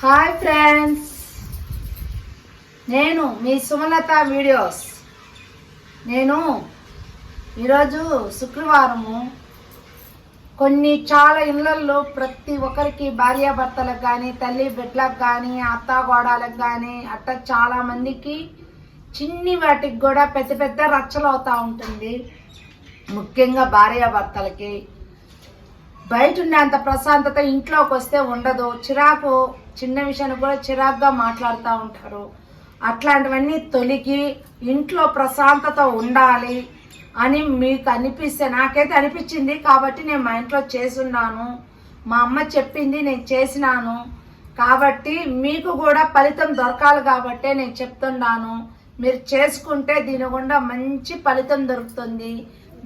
Hi friends నేను మీ Sumalatha videos నేను ఈరోజు శుక్రవారము. కొన్ని చాలా ఇళ్ళల్లో ప్రతి ఒక్కరికి భార్యాభర్తలకు కానీ తల్లి బిడ్డలకు కానీ అత్త గోడాలకు కానీ అట్ట చాలా మందికి చిన్ని వాటికి కూడా పెద్ద పెద్ద రచ్చలు అవుతూ ఉంటుంది. ముఖ్యంగా భార్యాభర్తలకి. బయట ఉండే అంత ప్రశాంతత ఇంట్లోకి వస్తే ఉండదు. చిరాకు చిన్న విషయాన్ని కూడా చిరాకుగా మాట్లాడుతూ ఉంటారు. అట్లాంటివన్నీ తొలగి ఇంట్లో ప్రశాంతత ఉండాలి అని మీకు అనిపిస్తే నాకైతే అనిపించింది కాబట్టి నేను మా ఇంట్లో చేసున్నాను. మా అమ్మ చెప్పింది నేను చేసినాను. కాబట్టి మీకు కూడా ఫలితం దొరకాలి కాబట్టే నేను చెప్తున్నాను. మీరు చేసుకుంటే దీని గుండా మంచి ఫలితం దొరుకుతుంది.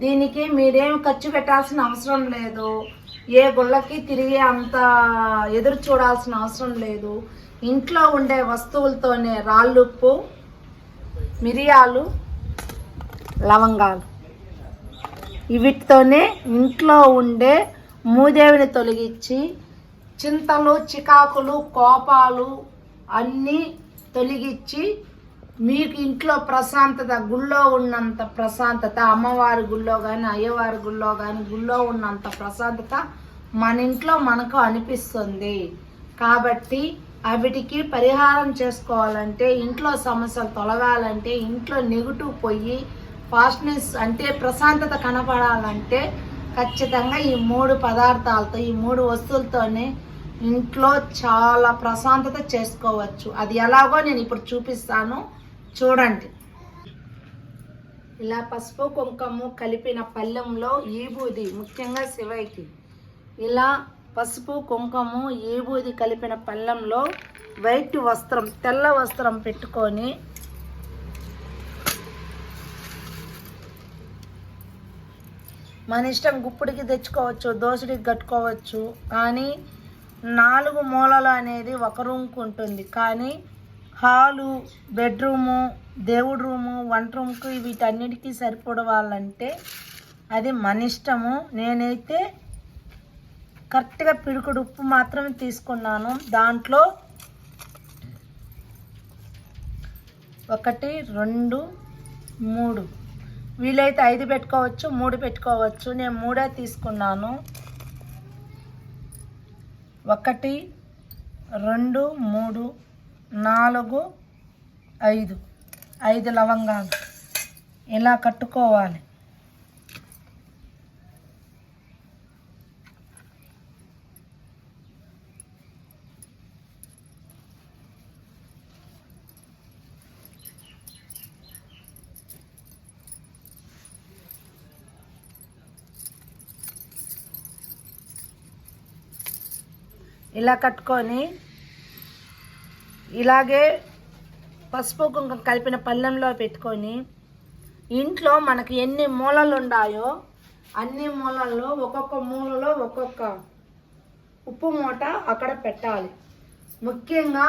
దీనికి మీరేం ఖర్చు పెట్టాల్సిన అవసరం లేదు. ఏ గుళ్ళకి తిరిగి అంత ఎదురు చూడాల్సిన అవసరం లేదు. ఇంట్లో ఉండే వస్తువులతోనే రాళ్ళుప్పు మిరియాలు లవంగాలు. వీటితోనే ఇంట్లో ఉండే మూదేవిని తొలగించి చింతలు చికాకులు కోపాలు అన్నీ తొలగించి మీకు ఇంట్లో ప్రశాంతత గుళ్ళో ఉన్నంత ప్రశాంతత అమ్మవారి గుళ్ళో కానీ అయ్యవారి గుళ్ళో కానీ గుళ్ళో ఉన్నంత ప్రశాంతత మన ఇంట్లో మనకు అనిపిస్తుంది. కాబట్టి అవిటికి పరిహారం చేసుకోవాలంటే ఇంట్లో సమస్యలు తొలగాలంటే ఇంట్లో నెగిటివ్ పోయి ఫాస్ట్నెస్ అంటే ప్రశాంతత కనపడాలంటే ఖచ్చితంగా ఈ మూడు పదార్థాలతో ఈ మూడు వస్తువులతోనే ఇంట్లో చాలా ప్రశాంతత చేసుకోవచ్చు. అది ఎలాగో నేను ఇప్పుడు చూపిస్తాను. చూడండి. ఇలా పసుపు కుంకుమ కలిపిన పళ్ళెంలో ఈబూది ముఖ్యంగా శివయ్యకి. ఇలా పసుపు కుంకుమ ఈబూది కలిపిన పళ్ళెంలో వైట్ వస్త్రం తెల్ల వస్త్రం పెట్టుకొని మన ఇష్టం గుప్పుడికి తెచ్చుకోవచ్చు దోసుడికి కట్టుకోవచ్చు. కానీ నాలుగు మూలలు అనేది ఒక రూమ్కి ఉంటుంది. కానీ హాలు బెడ్రూము దేవుడు రూము వంట రూమ్కి వీటన్నిటికీ సరిపడవాలంటే అది మన ఇష్టము. నేనైతే కరెక్ట్గా పిడుకుడు ఉప్పు మాత్రమే తీసుకున్నాను. దాంట్లో ఒకటి రెండు మూడు. వీలైతే ఐదు పెట్టుకోవచ్చు మూడు పెట్టుకోవచ్చు. నేను మూడే తీసుకున్నాను. ఒకటి రెండు మూడు నాలుగు ఐదు. ఐదు లవంగాలు. ఇలా కట్టుకోవాలి? ఇలా కట్టుకొని ఇలాగే పసుపు కుంకుమ కలిపిన పళ్ళెంలో పెట్టుకొని ఇంట్లో మనకి ఎన్ని మూలలు ఉన్నాయో అన్ని మూలల్లో ఒక్కొక్క మూలలో ఒక్కొక్క ఉప్పు మూట అక్కడ పెట్టాలి. ముఖ్యంగా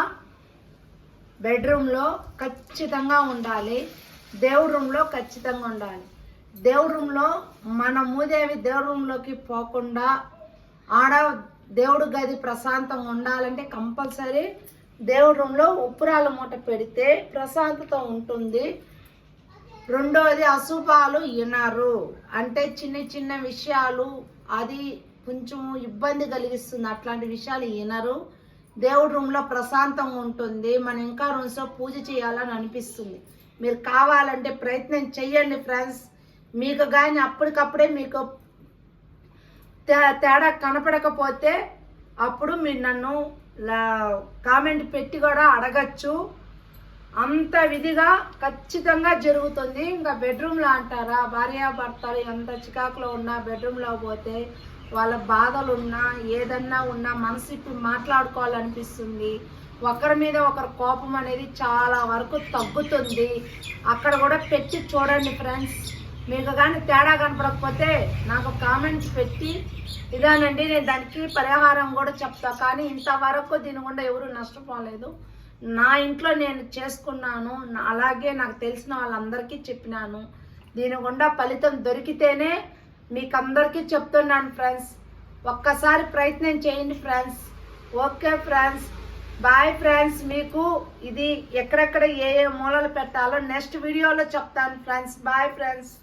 బెడ్రూమ్లో ఖచ్చితంగా ఉండాలి. దేవుడి రూమ్లో ఖచ్చితంగా ఉండాలి. దేవుడి రూమ్లో మన మూదేవి దేవుడి రూమ్లోకి పోకుండా ఆడ దేవుడు గది ప్రశాంతంగా ఉండాలంటే కంపల్సరీ దేవుడి రూమ్లో ఉప్పురాల మూట పెడితే ప్రశాంతత ఉంటుంది. రెండోది అశుభాలు వినరు. అంటే చిన్న చిన్న విషయాలు అది కొంచెం ఇబ్బంది కలిగిస్తుంది. అట్లాంటి విషయాలు వినరు. దేవుడి రూమ్లో ప్రశాంతంగా ఉంటుంది. మనం ఇంకా రూమ్స్లో పూజ చేయాలని అనిపిస్తుంది. మీరు కావాలంటే ప్రయత్నం చెయ్యండి ఫ్రెండ్స్. మీకు కానీ అప్పటికప్పుడే మీకు తే- తేడా కనపడకపోతే అప్పుడు మీరు నన్ను కామెంట్ పెట్టి కూడా అడగచ్చు. అంత విధిగా ఖచ్చితంగా జరుగుతుంది. ఇంకా బెడ్రూమ్లో అంటారా? భార్యాభర్తలు ఎంత చికాకులో ఉన్నా బెడ్రూమ్లో పోతే వాళ్ళ బాధలు ఉన్నా ఏదన్నా ఉన్నా మనసిప్పి మాట్లాడుకోవాలనిపిస్తుంది. ఒకరి మీద ఒకరి కోపం అనేది చాలా వరకు తగ్గుతుంది. అక్కడ కూడా పెట్టి చూడండి ఫ్రెండ్స్. మీకు కానీ తేడా కనపడకపోతే నాకు కామెంట్స్ పెట్టి ఇదానండి నేను దానికి పరిహారం కూడా చెప్తా. కానీ ఇంతవరకు దీని గుండా ఎవరు నష్టపోలేదు. నా ఇంట్లో నేను చేసుకున్నాను. అలాగే నాకు తెలిసిన వాళ్ళందరికీ చెప్పినాను. దీని గుండా ఫలితం దొరికితేనే మీకు అందరికీ చెప్తున్నాను ఫ్రెండ్స్. ఒక్కసారి ప్రయత్నం చేయండి friends. Okay friends. Bye friends. మీకు ఇది ఎక్కడెక్కడ ఏ ఏ మూలలు పెట్టాలో నెక్స్ట్ వీడియోలో చెప్తాను ఫ్రెండ్స్. Bye friends.